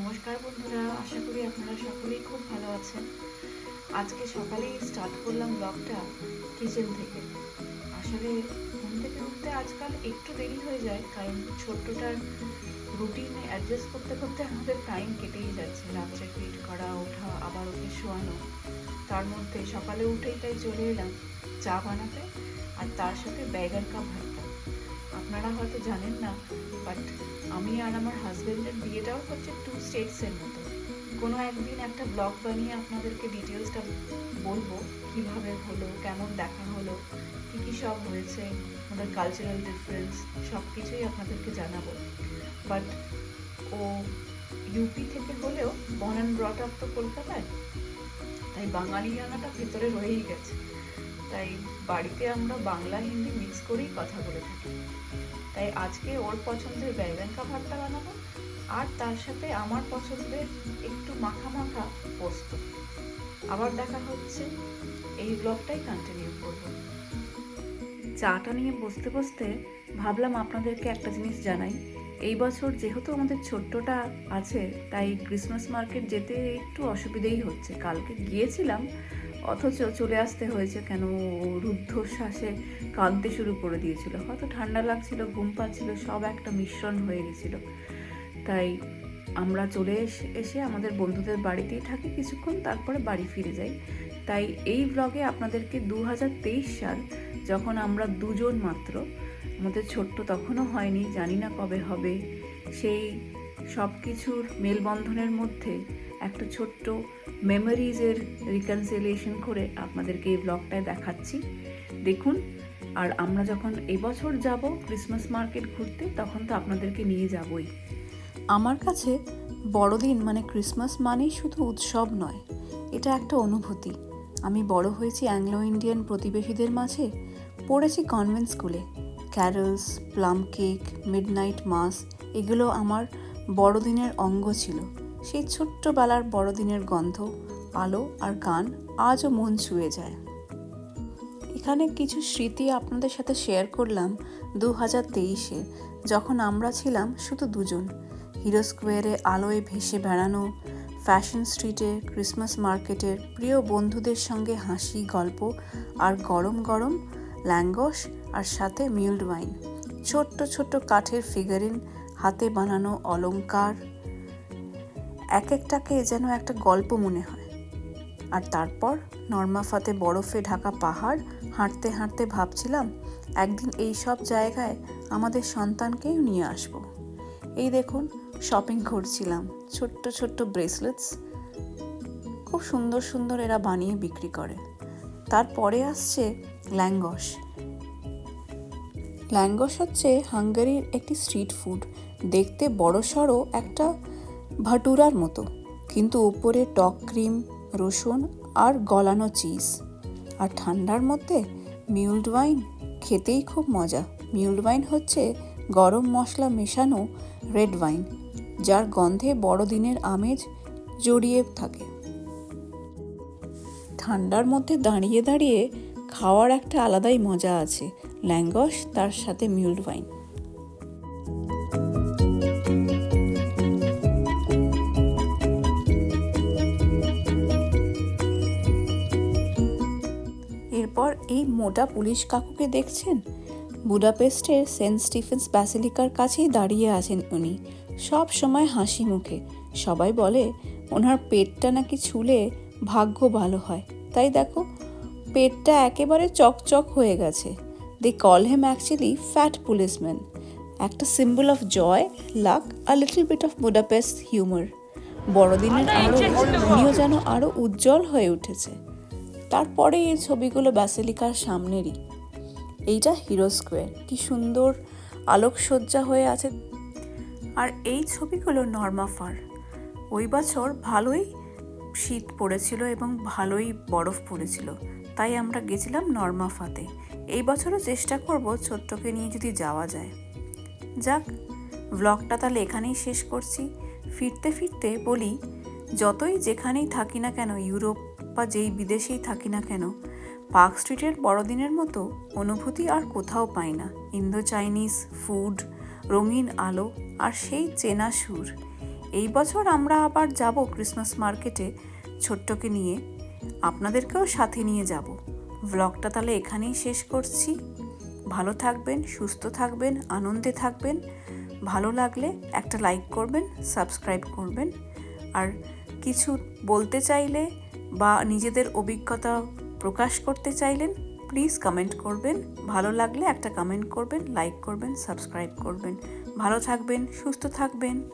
নমস্কার বন্ধুরা, আশা করি আপনারা সকলেই খুব ভালো আছেন। আজকে সকালেই স্টার্ট করলাম ব্লগটা কিচেন থেকে। আসলে ঘুম থেকে উঠতে আজকাল একটু দেরি হয়ে যায়, কারণ ছোট্টটার রুটিনে অ্যাডজাস্ট করতে করতে আমাদের টাইম কেটেই যাচ্ছে। রাত্রে ফিট করা, ওঠা, আবার ওকে শোয়ানো। তার মধ্যে সকালে উঠেই তাই চলে এলাম চা বানাতে, আর তার সাথে ব্যাগার কা ভর্তা আপনারা হয়তো জানেন না বাট আমি আর আমার হাজবেন্ডের বিয়েটাও হচ্ছে টু স্টেটসের মতো। কোনো একদিন একটা ব্লগ বানিয়ে আপনাদেরকে ডিটেলসটা বলব, কীভাবে হলো, কেমন দেখা হলো, কী কী সব হয়েছে আমাদের কালচারাল ডিফারেন্স সব কিছুই আপনাদেরকে জানাব। বাট ও ইউপি থেকে হলেও বন অ্যান্ড ব্রট আপ তো কলকাতায়, তাই বাঙালিয়ানাটা ভেতরে রয়েই গেছে। তাই বাড়িতে আমরা বাংলা, হিন্দি মিক্স করেই কথা বলে থাকি। তাই আজকে ওর পছন্দের ব্যাগন কা ভর্তা বানাবো আর তার সাথে আমার পছন্দের একটু মাখা মাখা পোস্ত। আবার দেখা হচ্ছে, এই ব্লগটাই কন্টিনিউ করব। চাটা নিয়ে বসতে বসতে ভাবলাম আপনাদেরকে একটা জিনিস জানাই। এই বছর যেহেতু আমাদের ছোট্টটা আছে, তাই ক্রিসমাস মার্কেট যেতে একটু অসুবিধেই হচ্ছে। কালকে গিয়েছিলাম অথচ চলে আসতে হয়েছে কেন? রুদ্ধশ্বাসে কাঁদতে শুরু করে দিয়েছিল। হয়তো ঠান্ডা লাগছিল, ঘুম পাচ্ছিল, সব একটা মিশ্রণ হয়ে গেছিল। তাই আমরা চলে এসে এসে আমাদের বন্ধুদের বাড়িতেই থাকি কিছুক্ষণ, তারপরে বাড়ি ফিরে যাই। তাই এই ব্লগে আপনাদেরকে দু হাজার তেইশ সাল যখন আমরা দুজন মাত্র, আমাদের ছোট্ট তখনও হয়নি, জানি না কবে হবে, সেই সব কিছুর মেলবন্ধনের মধ্যে একটা ছোট্ট মেমোরিজের রিকনসিলিয়েশন করে আপনাদেরকে এই ব্লগটায় দেখাচ্ছি। দেখুন, আর আমরা যখন এবছর যাব ক্রিসমাস মার্কেট ঘুরতে, তখন তো আপনাদেরকে নিয়ে যাবই। আমার কাছে বড়দিন মানে ক্রিসমাস মানেই শুধু উৎসব নয়, এটা একটা অনুভূতি। আমি বড় হয়েছি অ্যাংলো ইন্ডিয়ান প্রতিবেশীদের মাঝে, পড়েছি কনভেন্ট স্কুলে carols plum cake midnight mass এগুলো আমার বড়দিনের অঙ্গ ছিল। সেই ছোট্টবেলার বড়দিনের গন্ধ, আলো আর গান আজও মন ছুঁয়ে যায়। এখানে কিছু স্মৃতি আপনাদের সাথে শেয়ার করলাম দু হাজার তেইশে, যখন আমরা ছিলাম শুধু দুজন। হিরো স্কোয়ারে আলোয় ভেসে বেড়ানো ফ্যাশন স্ট্রিটে ক্রিসমাস মার্কেটের প্রিয় বন্ধুদের সঙ্গে হাসি, গল্প আর গরম গরম ল্যাঙ্গস আর সাথে মিল্ড ওয়াইন। ছোট্ট ছোট্ট কাঠের ফিগারিন হাতে বানানো অলংকার এক একটাকে যেন একটা গল্প মনে হয়। আর তারপর নর্মাফাতে বরফে ঢাকা পাহাড় হাঁটতে হাঁটতে ভাবছিলাম, একদিন এই সব জায়গায় আমাদের সন্তানকেও নিয়ে আসব। এই দেখুন শপিং করছিলাম, ছোট্ট ছোট্ট ব্রেসলেটস খুব সুন্দর সুন্দর এরা বানিয়ে বিক্রি করে। তারপরে আসছে ল্যাঙ্গস। ল্যাঙ্গস হচ্ছে হাঙ্গারির একটি স্ট্রিট ফুড। দেখতে বড় সড়ো একটা ভাটুরার মতো, কিন্তু উপরে টক ক্রিম, রসুন আর গলানো চিজ। আর ঠান্ডার মধ্যে মিউল্ড ওয়াইন খেতেই খুব মজা। মিউল্ড ওয়াইন হচ্ছে গরম মশলা মেশানো রেড ওয়াইন, যার গন্ধে বড়দিনের আমেজ জড়িয়ে থাকে। ঠান্ডার মধ্যে দাঁড়িয়ে দাঁড়িয়ে খাওয়ার একটা আলাদাই মজা আছে, ল্যাঙ্গস তার সাথে মিউল্ড ওয়াইন। এরপর এই মোটা পুলিশ কাকুকে দেখছেন? বুডাপেস্টের সেন্ট স্টিফেন্স ব্যাসিলিকার কাছেই দাঁড়িয়ে আছেন উনি। সব সময় হাসি মুখে। সবাই বলে ওনার পেটটা নাকি ছুলে ভাগ্য ভালো হয়। তাই দেখো পেটটা একেবারে চকচক হয়ে গেছে। They call him actually fat policeman একটা symbol of joy luck a little bit of Budapest humour বড়দিনের আরও উনিও যেন আরও উজ্জ্বল হয়ে উঠেছে। তারপরে এই ছবিগুলো ব্যাসিলিকার সামনেরই। এইটা হিরো স্কোয়ার। কি সুন্দর আলোকসজ্জা হয়ে আছে। আর এই ছবিগুলো নর্মাফার ওই বছর ভালোই শীত পড়েছিল এবং ভালোই বরফ পড়েছিল। তাই আমরা গেছিলাম নর্মাফাতে এই বছরও চেষ্টা করব ছোট্টকে নিয়ে যদি যাওয়া যায়। যাক ব্লগটা তাহলে এখানেই শেষ করছি। ফিরতে ফিরতে বলি, যতই যেখানেই থাকি না কেন, ইউরোপ বা যেই বিদেশেই থাকি না কেন, পার্ক স্ট্রিটের বড়দিনের মতো অনুভূতি আর কোথাও পাই না। ইন্দো চাইনিজ ফুড, রঙিন আলো আর সেই চেনা সুর। এই বছর আমরা আবার যাব ক্রিসমাস মার্কেটে ছোট্টকে নিয়ে। আপনাদেরকেও সাথে নিয়ে যাব। ব্লগটা তাহলে এখানেই শেষ করছি। ভালো থাকবেন, সুস্থ থাকবেন, আনন্দে থাকবেন। ভালো লাগলে একটা লাইক করবেন, সাবস্ক্রাইব করবেন। আর কিছু বলতে চাইলে বা নিজেদের অভিজ্ঞতা প্রকাশ করতে চাইলেন প্লিজ কমেন্ট করবেন। ভালো লাগলে একটা কমেন্ট করবেন লাইক করবেন সাবস্ক্রাইব করবেন। ভালো থাকবেন, সুস্থ থাকবেন।